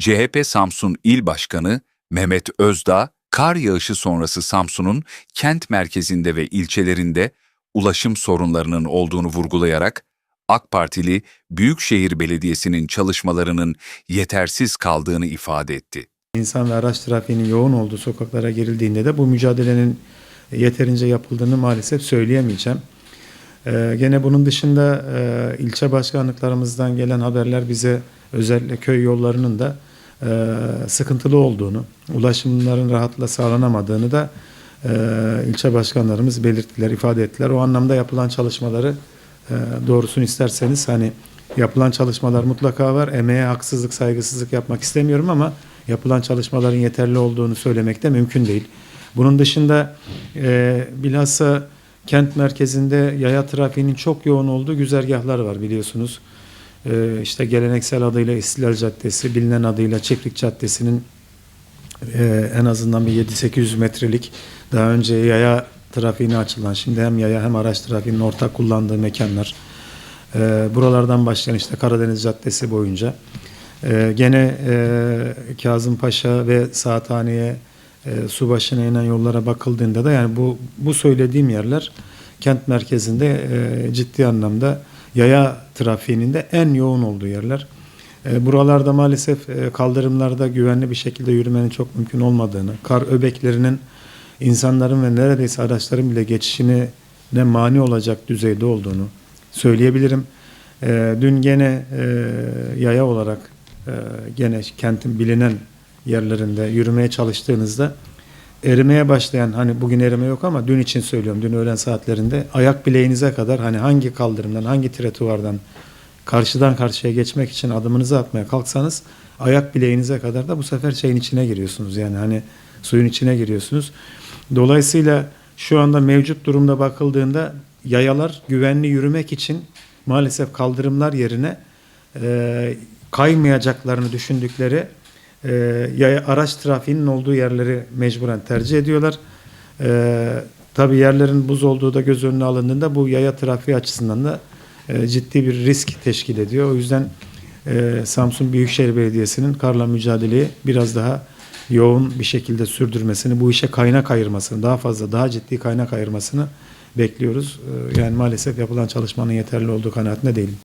CHP Samsun İl Başkanı Mehmet Özdağ, kar yağışı sonrası Samsun'un kent merkezinde ve ilçelerinde ulaşım sorunlarının olduğunu vurgulayarak, AK Partili Büyükşehir Belediyesi'nin çalışmalarının yetersiz kaldığını ifade etti. İnsan ve araç trafiğinin yoğun olduğu sokaklara girildiğinde de bu mücadelenin yeterince yapıldığını maalesef söyleyemeyeceğim. Ee, gene bunun dışında e, ilçe başkanlıklarımızdan gelen haberler bize özellikle köy yollarının da sıkıntılı olduğunu, ulaşımların rahatla sağlanamadığını da e, ilçe başkanlarımız belirttiler, ifade ettiler. O anlamda yapılan çalışmaları e, doğrusunu isterseniz hani yapılan çalışmalar mutlaka var. Emeğe haksızlık, saygısızlık yapmak istemiyorum ama yapılan çalışmaların yeterli olduğunu söylemek de mümkün değil. Bunun dışında e, bilhassa kent merkezinde yaya trafiğinin çok yoğun olduğu güzergahlar var biliyorsunuz. E, işte geleneksel adıyla İstiklal Caddesi, bilinen adıyla Çiftlik Caddesi'nin e, en azından bir 7-800 metrelik daha önce yaya trafiğine açılan, şimdi hem yaya hem araç trafiğinin ortak kullandığı mekanlar. E, buralardan başlayan işte Karadeniz Caddesi boyunca. E, gene e, Kazım Paşa ve Saathane'ye e, su başına inen yollara bakıldığında da yani bu bu söylediğim yerler kent merkezinde e, ciddi anlamda yaya trafiğinin de en yoğun olduğu yerler. E, buralarda maalesef e, kaldırımlarda güvenli bir şekilde yürümenin çok mümkün olmadığını, kar öbeklerinin insanların ve neredeyse araçların bile geçişine ne mani olacak düzeyde olduğunu söyleyebilirim. E, dün gene yaya olarak gene kentin bilinen yerlerinde yürümeye çalıştığınızda erimeye başlayan hani bugün erime yok ama dün için söylüyorum dün öğlen saatlerinde ayak bileğinize kadar hani hangi kaldırımdan hangi tretuvardan karşıdan karşıya geçmek için adımınızı atmaya kalksanız ayak bileğinize kadar da bu sefer şeyin içine giriyorsunuz yani hani suyun içine giriyorsunuz. Dolayısıyla şu anda mevcut durumda bakıldığında yayalar güvenli yürümek için maalesef kaldırımlar yerine e, kaymayacaklarını düşündükleri e, araç trafiğinin olduğu yerleri mecburen tercih ediyorlar. E, tabii yerlerin buz olduğu da göz önüne alındığında bu yaya trafiği açısından da e, ciddi bir risk teşkil ediyor. O yüzden e, Samsun Büyükşehir Belediyesi'nin karla mücadeleyi biraz daha yoğun bir şekilde sürdürmesini, bu işe kaynak ayırmasını, daha fazla, daha ciddi kaynak ayırmasını bekliyoruz. E, yani maalesef yapılan çalışmanın yeterli olduğu kanaatinde değilim.